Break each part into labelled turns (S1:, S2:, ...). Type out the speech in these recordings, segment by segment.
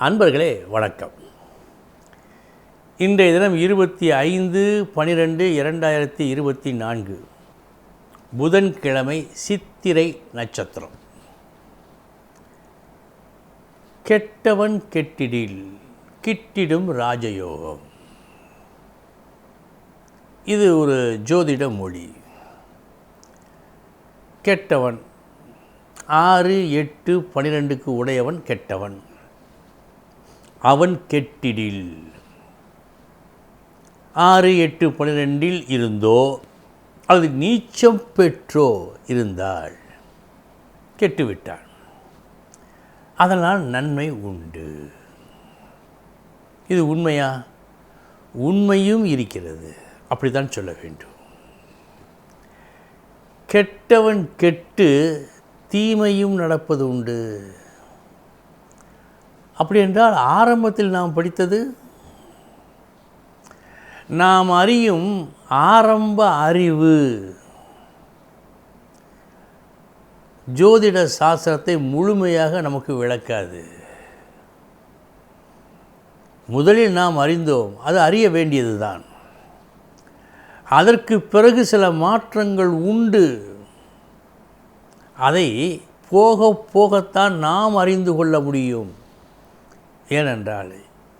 S1: அன்பர்களே வணக்கம். இன்றைய தினம் இருபத்தி ஐந்து பனிரெண்டு இரண்டாயிரத்தி இருபத்தி நான்கு. புதன்கிழமை சித்திரை நட்சத்திரம். கெட்டவன் கெட்டிடில் கிட்டிடும் ராஜயோகம். இது ஒரு ஜோதிட மொழி. கெட்டவன் ஆறு எட்டு பனிரெண்டுக்கு உடையவன் கெட்டவன். அவன் கெட்டிடில். ஆறு எட்டு பன்னிரெண்டில் இருந்தோ அல்லது நீச்சம் பெற்றோ இருந்தால் கெட்டுவிட்டான் அதனால் நன்மை உண்டு. இது உண்மையா? உண்மையும் இருக்கிறது. அப்படித்தான் சொல்ல வேண்டும். கெட்டவன் கெட்டு தீமையும் நடப்பது உண்டு. அப்படி என்றால் ஆரம்பத்தில் நாம் படித்தது நாம் அறியும் ஆரம்ப அறிவு. ஜோதிட சாஸ்திரத்தை முழுமையாக நமக்கு விளக்காது. முதலில் நாம் அறிந்தோம் அது அறிய வேண்டியதுதான். அதற்கு பிறகு சில மாற்றங்கள் உண்டு. அதை போக போகத்தான் நாம் அறிந்து கொள்ள முடியும். ஏனென்றால்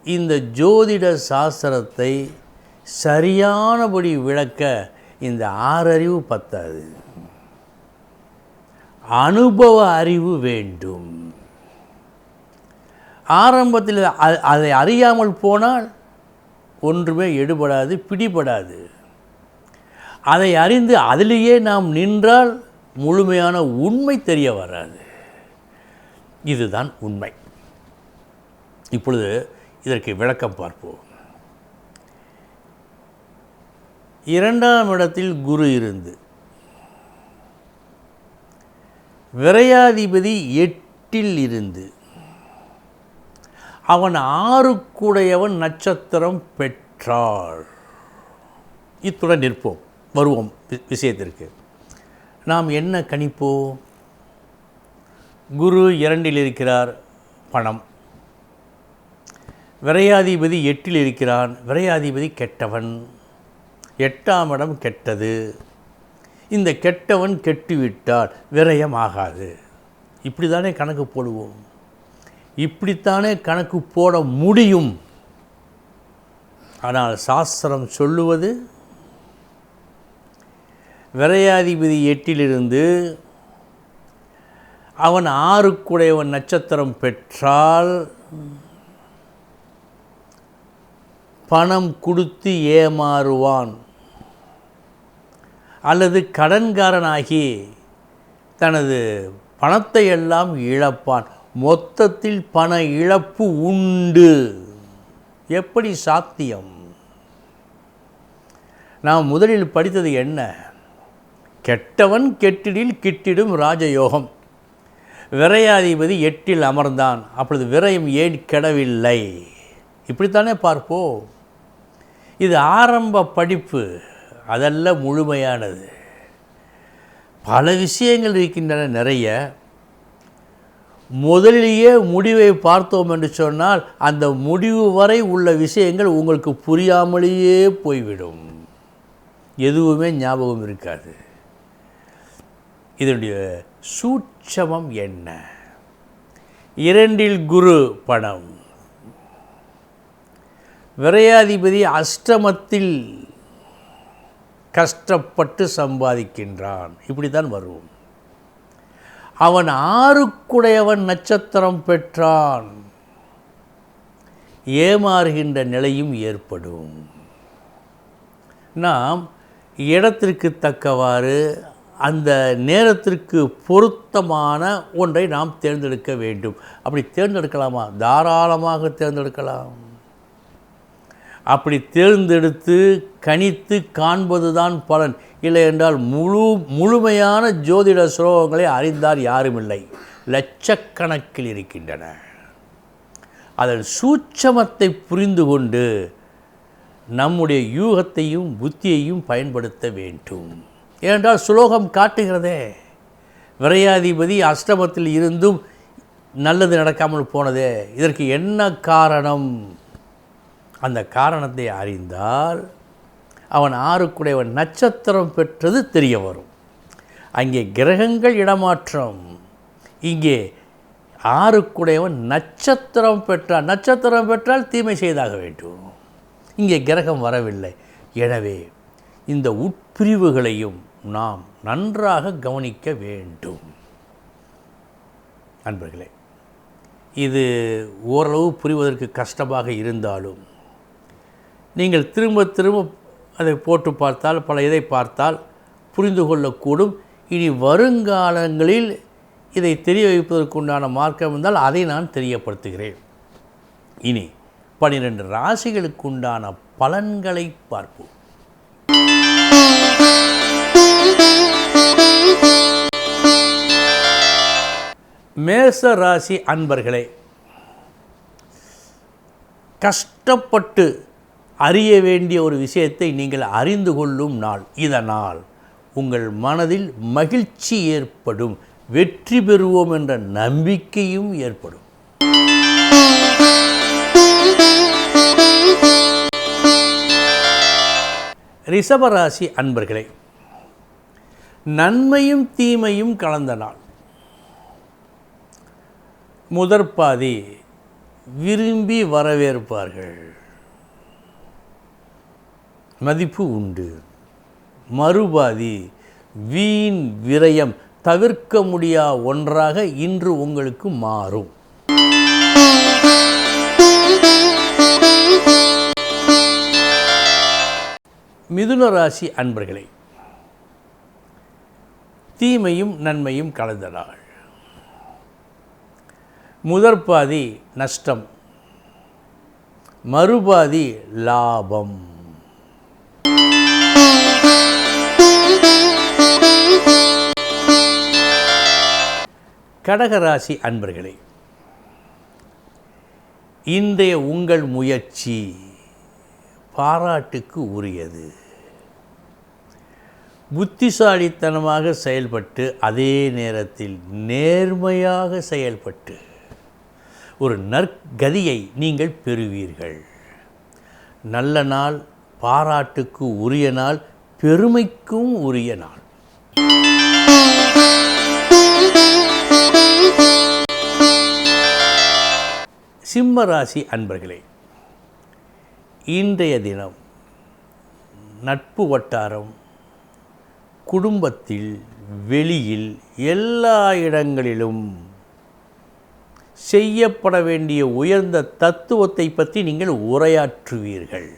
S1: இந்த ஜோதிட சாஸ்திரத்தை சரியானபடி விளக்க இந்த ஆறறிவு பத்தாது. அனுபவ அறிவு வேண்டும். ஆரம்பத்தில் அதை அறியாமல் போனால் ஒன்றுமே எடுபடாது பிடிபடாது. அதை அறிந்து அதிலேயே நாம் நின்றால் முழுமையான உண்மை தெரிய வராது. இதுதான் உண்மை. இப்பொழுது இதற்கு விளக்கம் பார்ப்போம். இரண்டாம் இடத்தில் குரு இருந்து விரையாதிபதி எட்டில் இருந்து அவன் ஆறுக்குடையவன் நட்சத்திரம் பெற்றாள். இத்துடன் நிற்போம். வருவோம் வி- விஷயத்திற்கு. நாம் என்ன கணிப்போம்? குரு இரண்டில் இருக்கிறார் பணம். விரையாதிபதி எட்டில் இருக்கிறான். விரையாதிபதி கெட்டவன். எட்டாம் இடம் கெட்டது. இந்த கெட்டவன் கெட்டுவிட்டால் விரயம் ஆகாது. இப்படி தானே கணக்கு போடுவோம். இப்படித்தானே கணக்கு போட முடியும். ஆனால் சாஸ்திரம் சொல்லுவது விரையாதிபதி எட்டிலிருந்து அவன் ஆறுக்குடையவன் நட்சத்திரம் பெற்றால் பணம் கொடுத்து ஏமாறுவான். அல்லது கடன்காரனாகி தனது பணத்தை எல்லாம் இழப்பான். மொத்தத்தில் பண இழப்பு உண்டு. எப்படி சாத்தியம்? நாம் முதலில் படித்தது என்ன? கெட்டவன் கெட்டிடில் கிட்டிடும் ராஜயோகம். விரையாதிபதி எட்டில் அமர்ந்தான். அப்பொழுது விரயம் ஏன் கெடவில்லை? இப்படித்தானே பார்ப்போம். இது ஆரம்ப படிப்பு அதல்ல முழுமையானது. பல விஷயங்கள் இருக்கின்றன நிறைய. முதலிலேயே முடிவை பார்த்தோம் என்று சொன்னால் அந்த முடிவு வரை உள்ள விஷயங்கள் உங்களுக்கு புரியாமலேயே போய்விடும். எதுவுமே ஞாபகம் இருக்காது. இதனுடைய சூட்சமம் என்ன? இரண்டில் குரு பணம். விரையாதிபதி அஷ்டமத்தில் கஷ்டப்பட்டு சம்பாதிக்கின்றான். இப்படி தான் வருவோம். அவன் ஆறுக்குடையவன் நட்சத்திரம் பெற்றான். ஏமாறுகின்ற நிலையும் ஏற்படும். நாம் இடத்திற்கு தக்கவாறு அந்த நேரத்திற்கு பொருத்தமான ஒன்றை நாம் தேர்ந்தெடுக்க வேண்டும். அப்படி தேர்ந்தெடுக்கலாமா? தாராளமாக தேர்ந்தெடுக்கலாம். அப்படி தேர்ந்தெடுத்து கணித்து காண்பதுதான் பலன். இல்லை என்றால் முழு முழுமையான ஜோதிட ஸ்லோகங்களை அறிந்தார் யாருமில்லை. லட்சக்கணக்கில் இருக்கின்றன. அதன் சூட்சமத்தை புரிந்து கொண்டு நம்முடைய யூகத்தையும் புத்தியையும் பயன்படுத்த வேண்டும். ஏனென்றால் சுலோகம் காட்டுகிறதே. விரையாதிபதி அஷ்டமத்தில் இருந்தும் நல்லது நடக்காமல் போனதே. இதற்கு என்ன காரணம்? அந்த காரணத்தை அறிந்தால் அவன் ஆறுக்குடையவன் நட்சத்திரம் பெற்றது தெரிய வரும். அங்கே கிரகங்கள் இடமாற்றம். இங்கே ஆறுக்குடையவன் நட்சத்திரம் பெற்றால் நட்சத்திரம் பெற்றால் தீமை செய்தாக வேண்டும். இங்கே கிரகம் வரவில்லை. எனவே இந்த உட்பிரிவுகளையும் நாம் நன்றாக கவனிக்க வேண்டும். அன்பர்களே இது ஓரளவு புரிவதற்கு கஷ்டமாக இருந்தாலும் நீங்கள் திரும்ப திரும்ப அதை போட்டு பார்த்தால் பல இதை பார்த்தால் புரிந்து கொள்ளக்கூடும். இனி வருங்காலங்களில் இதை தெரிய வைப்பதற்குண்டான மார்க்கம் இருந்தால் அதை நான் தெரியப்படுத்துகிறேன். இனி பனிரெண்டு ராசிகளுக்குண்டான பலன்களை பார்ப்போம். மேச ராசி அன்பர்களே கஷ்டப்பட்டு அறிய வேண்டிய ஒரு விஷயத்தை நீங்கள் அறிந்து கொள்ளும் நாள். இதனால் உங்கள் மனதில் மகிழ்ச்சி ஏற்படும். வெற்றி பெறுவோம் என்ற நம்பிக்கையும் ஏற்படும். ரிஷபராசி அன்பர்களே நன்மையும் தீமையும் கலந்த நாள். முதற்பாதி விரும்பி வரவேற்பார்கள். மதிப்பு உண்டு. மறுபாதி வீண் விரயம் தவிர்க்க முடியா ஒன்றாக இன்று உங்களுக்கு மாறும். மிதுன ராசி அன்பர்களே தீமையும் நன்மையும் கலந்த நாள். முதற்பாதி நஷ்டம் மறுபாதி லாபம். கடகராசி அன்பர்களே இன்றைய உங்கள் முயற்சி பாராட்டுக்கு உரியது. புத்திசாலித்தனமாக செயல்பட்டு அதே நேரத்தில் நேர்மையாக செயல்பட்டு ஒரு நற்கதியை நீங்கள் பெறுவீர்கள். நல்ல நாள் பாராட்டுக்கு உரிய நாள் பெருமைக்கும் உரிய நாள். சிம்ம ராசி அன்பர்களே இன்றைய தினம் நட்பு வட்டாரம் குடும்பத்தில் வெளியில் எல்லா இடங்களிலும் செய்யப்பட வேண்டிய உயர்ந்த தத்துவத்தை பற்றி நீங்கள் உரையாற்றுவீர்கள்.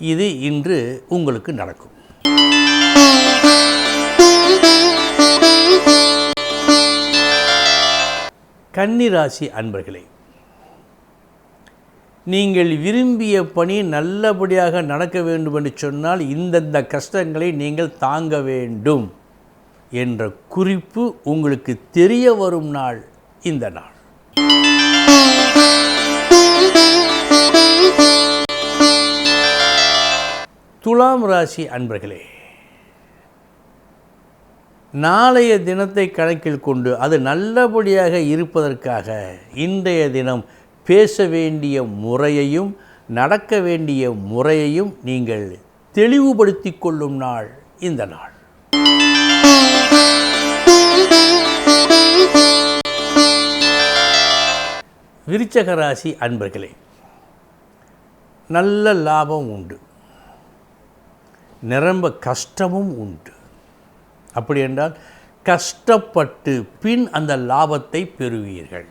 S1: இது இன்று உங்களுக்கு நடக்கும். கன்னிராசி அன்பர்களே நீங்கள் விரும்பிய பணி நல்லபடியாக நடக்க வேண்டும் என்று சொன்னால் இந்தந்த கஷ்டங்களை நீங்கள் தாங்க வேண்டும் என்ற குறிப்பு உங்களுக்கு தெரிய வரும் நாள் இந்த நாள். துலாம் ராசி அன்பர்களே நாளைய தினத்தை கணக்கில் கொண்டு அது நல்லபடியாக இருப்பதற்காக இன்றைய தினம் பேச வேண்டிய முறையையும் நடக்க வேண்டிய முறையையும் நீங்கள் தெளிவுபடுத்தி கொள்ளும் நாள் இந்த நாள். விருச்சக ராசி அன்பர்களே நல்ல லாபம் உண்டு. நிரம்ப கஷ்டமும் உண்டு. அப்படி என்றால் கஷ்டப்பட்டு பின் அந்த லாபத்தை பெறுவீர்கள்.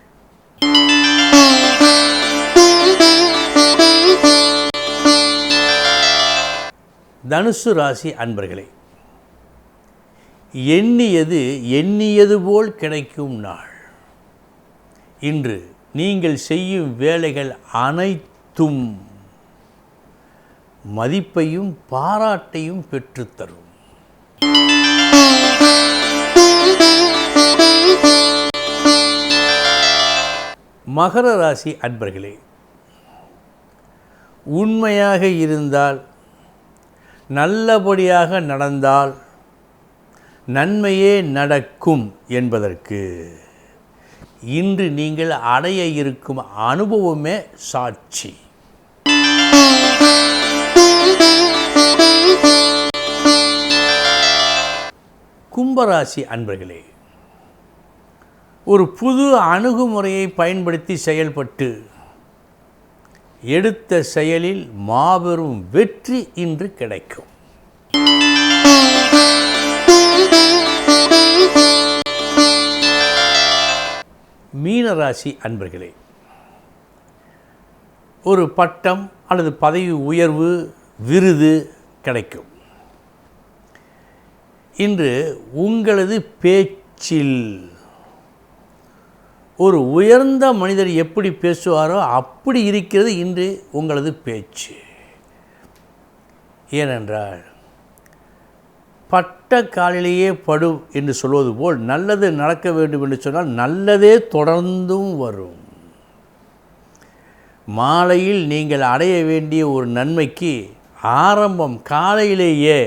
S1: தனுசு ராசி அன்பர்களே எண்ணியது எண்ணியது போல் கிடைக்கும் நாள். இன்று நீங்கள் செய்யும் வேலைகள் அனைத்தும் மதிப்பையும் பாராட்டையும் பெற்றுத்தரும். மகர ராசி அன்பர்களே உண்மையாக இருந்தால் நல்லபடியாக நடந்தால் நன்மையே நடக்கும் என்பதற்கு இன்று நீங்கள் அடைய இருக்கும் அனுபவமே சாட்சி. கும்பராசி அன்பர்களே ஒரு புது அணுகுமுறையை பயன்படுத்தி செயல்பட்டு எடுத்த செயலில் மாபெரும் வெற்றி இன்று கிடைக்கும். மீனராசி அன்பர்களே ஒரு பட்டம் அல்லது பதவி உயர்வு விருது கிடைக்கும். இன்று உங்களது பேச்சில் ஒரு உயர்ந்த மனிதர் எப்படி பேசுவாரோ அப்படி இருக்கிறது இன்று உங்களது பேச்சு. ஏனென்றால் பட்ட காலிலேயே படு என்று சொல்வது போல் நல்லது நடக்க வேண்டும் என்று சொன்னால் நல்லதே தொடர்ந்தும் வரும். மாலையில் நீங்கள் அடைய வேண்டிய ஒரு நன்மைக்கு ஆரம்பம் காலையிலேயே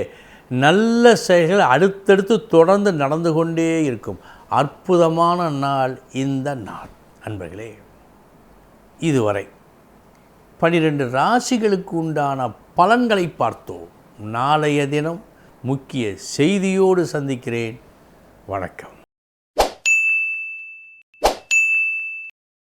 S1: நல்ல செயல்கள் அடுத்தடுத்து தொடர்ந்து நடந்து கொண்டே இருக்கும். அற்புதமான நாள் இந்த நாள். அன்பர்களே இதுவரை பனிரெண்டு ராசிகளுக்கு உண்டான பலன்களை பார்த்தோம். நாளைய தினம் முக்கிய செய்தியோடு சந்திக்கிறேன். வணக்கம்.